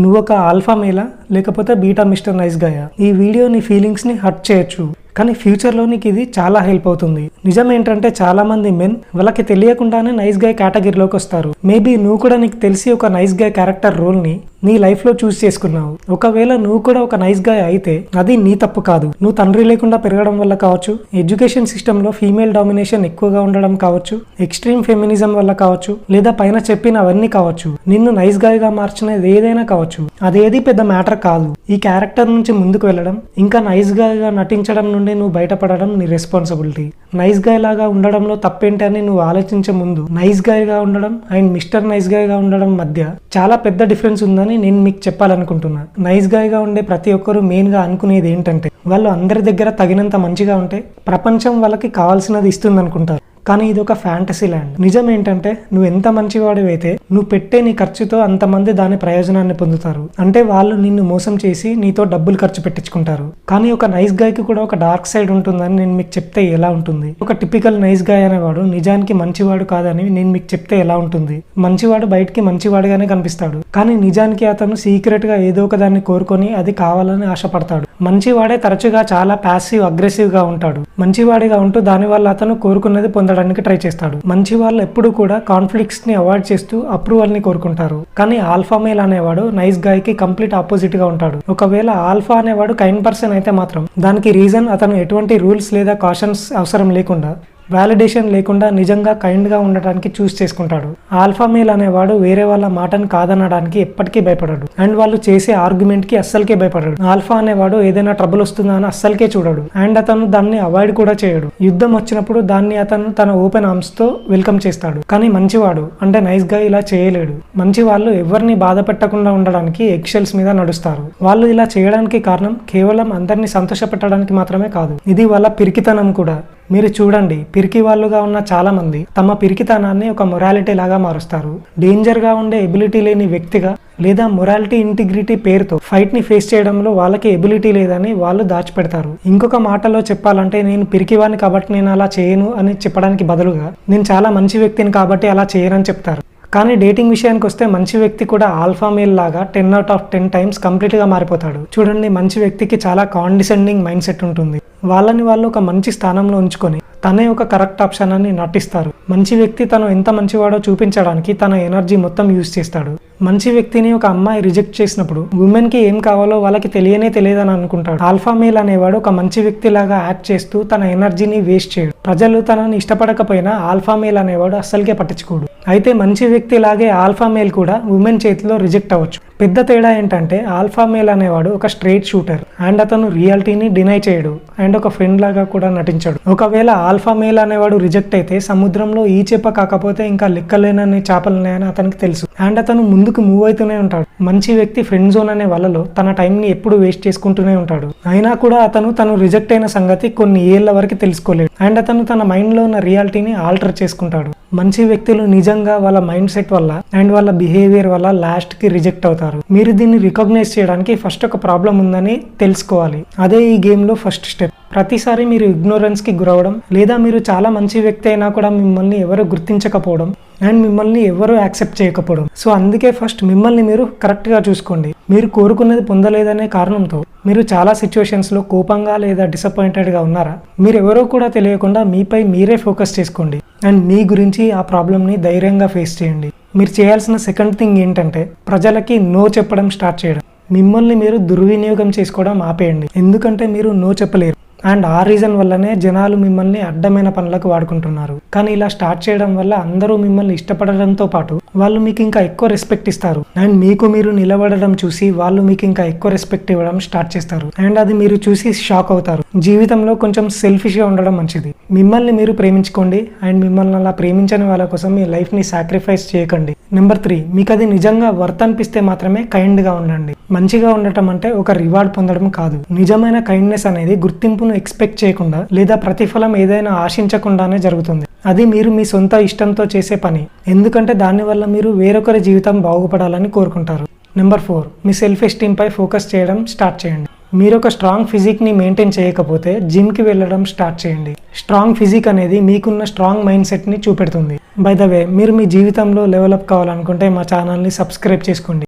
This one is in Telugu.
నువ్వు ఒక ఆల్ఫా మేలా లేకపోతే బీటా మిస్టర్ నైస్ గాయా? ఈ వీడియో నీ ఫీలింగ్స్ని హర్ట్ చేయొచ్చు. కానీ ఫ్యూచర్లో నీకు ఇది చాలా హెల్ప్ అవుతుంది. నిజం ఏంటంటే చాలా మంది మెన్ వాళ్ళకి తెలియకుండానే నైస్ గాయ్ కేటగిరీలోకి వస్తారు మేబీ నువ్వు కూడా నీకు తెలిసి ఒక నైస్ గాయ్ క్యారెక్టర్ రోల్ నీ లైఫ్లో చూస్ చేసుకున్నావు. ఒకవేళ నువ్వు కూడా ఒక నైస్ గాయ్ అయితే అది నీ తప్పు కాదు. నువ్వు తండ్రి లేకుండా పెరగడం వల్ల కావచ్చు ఎడ్యుకేషన్ సిస్టంలో ఫీమేల్ డామినేషన్ ఎక్కువగా ఉండడం కావచ్చు ఎక్స్ట్రీమ్ ఫెమినిజం వల్ల కావచ్చు లేదా పైన చెప్పిన అవన్నీ కావచ్చు. నిన్ను నైస్ గాయ్గా మార్చినది ఏదైనా కావచ్చు. అదేది పెద్ద మ్యాటర్ కాదు. ఈ క్యారెక్టర్ నుంచి ముందుకు వెళ్ళడం ఇంకా నైస్గా నటించడం నుండి నువ్వు బయటపడడం నీ రెస్పాన్సిబిలిటీ. నైస్ గాయ్ లాగా ఉండడంలో తప్పేంటి అని నువ్వు ఆలోచించే ముందు నైస్ గాయ్గా ఉండడం అండ్ మిస్టర్ నైస్ గాయ్గా ఉండడం మధ్య చాలా పెద్ద డిఫరెన్స్ ఉందని నేను మీకు చెప్పాలనుకుంటున్నా. నైస్ గాయగా ఉండే ప్రతి ఒక్కరు మెయిన్గా అనుకునేది ఏంటంటే వాళ్ళు అందరి దగ్గర తగినంత మంచిగా ఉంటే ప్రపంచం వాళ్ళకి కావాల్సినది ఇస్తుంది అనుకుంటారు కానీ ఇది ఒక ఫ్యాంటసీ ల్యాండ్ నిజం ఏంటంటే నువ్వు ఎంత మంచివాడివైతే నువ్వు పెట్టే నీ ఖర్చుతో అంతమంది దాని ప్రయోజనాన్ని పొందుతారు. అంటే వాళ్ళు నిన్ను మోసం చేసి నీతో డబ్బులు ఖర్చు పెట్టించుకుంటారు. కానీ ఒక నైస్ గాయ్కి కూడా ఒక డార్క్ సైడ్ ఉంటుందని నేను మీకు చెప్తే ఎలా ఉంటుంది? ఒక టిపికల్ నైస్ గాయ్ అనేవాడు నిజానికి మంచివాడు కాదని నేను మీకు చెప్తే ఎలా ఉంటుంది? మంచివాడు బయటికి మంచివాడిగానే కనిపిస్తాడు. కానీ నిజానికి అతను సీక్రెట్గా ఏదో ఒక దాన్ని కోరుకొని అది కావాలని ఆశపడతాడు. మంచివాడే తరచుగా చాలా ప్యాసివ్ అగ్రెసివ్గా ఉంటాడు. మంచివాడిగా ఉంటూ దాని వల్ల అతను కోరుకున్నది పొందడం పొందడానికి ట్రై చేస్తాడు. మంచి వాళ్ళు ఎప్పుడు కూడా కాన్ఫ్లిక్ట్స్ని అవాయిడ్ చేస్తూ అప్రూవల్ని కోరుకుంటారు. కానీ ఆల్ఫా మేల్ అనేవాడు నైస్ గాయ్కి కంప్లీట్ ఆపోజిట్గా ఉంటాడు. ఒకవేళ ఆల్ఫా అనేవాడు కైండ్ పర్సన్ అయితే మాత్రం దానికి రీజన్ అతను ఎటువంటి రూల్స్ లేదా కాషన్స్ అవసరం లేకుండా వ్యాలిడేషన్ లేకుండా నిజంగా కైండ్గా ఉండటానికి చూస్ చేసుకుంటాడు. ఆల్ఫా మేల్ అనేవాడు వేరే వాళ్ళ మాటను కాదనడానికి ఎప్పటికీ భయపడడు. అండ్ వాళ్ళు చేసే ఆర్గ్యుమెంట్కి అస్సలకే భయపడడు. ఆల్ఫా అనేవాడు ఏదైనా ట్రబుల్ వస్తుందా అని అస్సలకే చూడడు. అండ్ అతను దాన్ని అవాయిడ్ కూడా చేయడు. యుద్ధం వచ్చినప్పుడు దాన్ని అతను తన ఓపెన్ ఆర్మ్స్తో వెల్కమ్ చేస్తాడు. కానీ మంచివాడు అంటే నైస్గా ఇలా చేయలేడు. మంచి వాళ్ళు ఎవరిని బాధ పెట్టకుండా ఉండడానికి ఎక్షెల్స్ మీద నడుస్తారు. వాళ్ళు ఇలా చేయడానికి కారణం కేవలం అందరినీ సంతోషపెట్టడానికి మాత్రమే కాదు. ఇది వాళ్ళ పిరికితనం కూడా. మీరు చూడండి పిరికి వాళ్ళుగా ఉన్న చాలా మంది తమ పిరికితనాన్ని ఒక మొరాలిటీ లాగా మారుస్తారు. డేంజర్గా ఉండే ఎబిలిటీ లేని వ్యక్తిగా లేదా మొరాలిటీ ఇంటిగ్రిటీ పేరుతో ఫైట్ని ఫేస్ చేయడంలో వాళ్ళకి ఎబిలిటీ లేదని వాళ్ళు దాచిపెడతారు. ఇంకొక మాటలో చెప్పాలంటే నేను పిరికివాడిని కాబట్టి నేను అలా చేయను అని చెప్పడానికి బదులుగా నేను చాలా మంచి వ్యక్తిని కాబట్టి అలా చేయనని చెప్తారు. కానీ డేటింగ్ విషయానికి వస్తే మంచి వ్యక్తి కూడా ఆల్ఫా మేల్ లాగా ten out of ten times కంప్లీట్గా మారిపోతాడు. చూడండి మంచి వ్యక్తికి చాలా కాండిసెండింగ్ మైండ్ సెట్ ఉంటుంది. వాళ్ళని వాళ్ళు ఒక మంచి స్థానంలో ఉంచుకొని తనే ఒక కరెక్ట్ ఆప్షన్ అని నటిస్తారు. మంచి వ్యక్తి తను ఎంత మంచివాడో చూపించడానికి తన ఎనర్జీ మొత్తం యూజ్ చేస్తాడు. మంచి వ్యక్తిని ఒక అమ్మాయి రిజెక్ట్ చేసినప్పుడు ఉమెన్కి ఏం కావాలో వాళ్ళకి తెలియనే తెలియదని అనుకుంటాడు. ఆల్ఫా మేల్ అనేవాడు ఒక మంచి వ్యక్తి లాగా యాక్ట్ చేస్తూ తన ఎనర్జీని వేస్ట్ చేయడు. ప్రజలు తనని ఇష్టపడకపోయినా ఆల్ఫా మేల్ అనేవాడు అస్సలకే పట్టించుకోడు. అయితే మంచి వ్యక్తి లాగే ఆల్ఫా మేల్ కూడా ఉమెన్ చేతిలో రిజెక్ట్ అవ్వచ్చు. పెద్ద తేడా ఏంటంటే ఆల్ఫా మేల్ అనేవాడు ఒక స్ట్రైట్ షూటర్ అండ్ అతను రియాలిటీని డినై చేయడు అండ్ ఒక ఫ్రెండ్ లాగా కూడా నటించాడు. ఒకవేళ ఆల్ఫా మేల్ అనేవాడు రిజెక్ట్ అయితే సముద్రంలో ఈ చేప కాకపోతే ఇంకా లెక్కలేనని చేపలున్నాయని అతనికి తెలుసు. అండ్ అతను ముందుకు మూవ్ అవుతూనే ఉంటాడు. మంచి వ్యక్తి ఫ్రెండ్ జోన్ అనే వలలో తన టైం ని ఎప్పుడు వేస్ట్ చేసుకుంటూనే ఉంటాడు. అయినా కూడా అతను తను రిజెక్ట్ అయిన సంగతి కొన్ని ఏళ్ళ వరకు తెలుసుకోలేడు. అండ్ అతను తన మైండ్లో ఉన్న రియాలిటీని ఆల్టర్ చేసుకుంటాడు. మంచి వ్యక్తులు నిజంగా వాళ్ళ మైండ్ సెట్ వల్ల అండ్ వాళ్ళ బిహేవియర్ వల్ల లాస్ట్కి రిజెక్ట్ అవుతారు. మీరు దీన్ని రికగ్నైజ్ చేయడానికి ఫస్ట్ ఒక ప్రాబ్లం ఉందని తెలుసుకోవాలి. అదే ఈ గేమ్లో ఫస్ట్ స్టెప్ ప్రతిసారి మీరు ఇగ్నోరెన్స్కి గురవడం లేదా మీరు చాలా మంచి వ్యక్తి అయినా కూడా మిమ్మల్ని ఎవరు గుర్తించకపోవడం అండ్ మిమ్మల్ని ఎవరు యాక్సెప్ట్ చేయకపోవడం. సో అందుకే ఫస్ట్ మిమ్మల్ని మీరు కరెక్ట్గా చూసుకోండి. మీరు కోరుకున్నది పొందలేదనే కారణంతో మీరు చాలా సిచ్యువేషన్స్లో కోపంగా లేదా డిసప్పాయింటెడ్గా ఉన్నారా? మీరు ఎవరో కూడా తెలియకుండా మీపై మీరే ఫోకస్ చేసుకోండి. అండ్ మీ గురించి ఆ ప్రాబ్లమ్ని ధైర్యంగా ఫేస్ చేయండి. మీరు చేయాల్సిన సెకండ్ థింగ్ ఏంటంటే ప్రజలకి నో చెప్పడం స్టార్ట్ చేయడం. మిమ్మల్ని మీరు దుర్వినియోగం చేసుకోవడం ఆపేయండి. ఎందుకంటే మీరు నో చెప్పలేరు. అండ్ ఆ రీజన్ వల్లనే జనాలు మిమ్మల్ని అడ్డమైన పనులకు వాడుకుంటున్నారు. కానీ ఇలా స్టార్ట్ చేయడం వల్ల అందరూ మిమ్మల్ని ఇష్టపడడంతో పాటు వాళ్ళు మీకు ఇంకా ఎక్కువ రెస్పెక్ట్ ఇస్తారు. అండ్ మీకు మీరు నిలబడడం చూసి వాళ్ళు మీకు ఇంకా ఎక్కువ రెస్పెక్ట్ ఇవ్వడం స్టార్ట్ చేస్తారు. అండ్ అది మీరు చూసి షాక్ అవుతారు. జీవితంలో కొంచెం సెల్ఫిష్గా ఉండడం మంచిది. మిమ్మల్ని మీరు ప్రేమించుకోండి. అండ్ మిమ్మల్ని అలా ప్రేమించని వాళ్ళ కోసం మీ లైఫ్ని సాక్రిఫైస్ చేయకండి. నెంబర్ త్రీ మీకు అది నిజంగా వర్త్ అనిపిస్తే మాత్రమే కైండ్గా ఉండండి. మంచిగా ఉండటం అంటే ఒక రివార్డ్ పొందడం కాదు. నిజమైన కైండ్నెస్ అనేది గుర్తింపు గుర్తింపును ఎక్స్పెక్ట్ చేయకుండా లేదా ప్రతిఫలం ఏదైనా ఆశించకుండానే జరుగుతుంది. అది మీరు మీ సొంత ఇష్టంతో చేసే పని. ఎందుకంటే దానివల్ల మీరు వేరొకరి జీవితం బాగుపడాలని కోరుకుంటారు. నెంబర్ ఫోర్ మీ సెల్ఫ్ ఎస్టీమ్పై ఫోకస్ చేయడం స్టార్ట్ చేయండి. మీరు ఒక స్ట్రాంగ్ ఫిజిక్ని మెయింటైన్ చేయకపోతే జిమ్కి వెళ్ళడం స్టార్ట్ చేయండి. స్ట్రాంగ్ ఫిజిక్ అనేది మీకున్న స్ట్రాంగ్ మైండ్ సెట్ని చూపెడుతుంది. బై ద వే మీరు మీ జీవితంలో లెవలప్ కావాలనుకుంటే మా ఛానల్ని సబ్స్క్రైబ్ చేసుకోండి.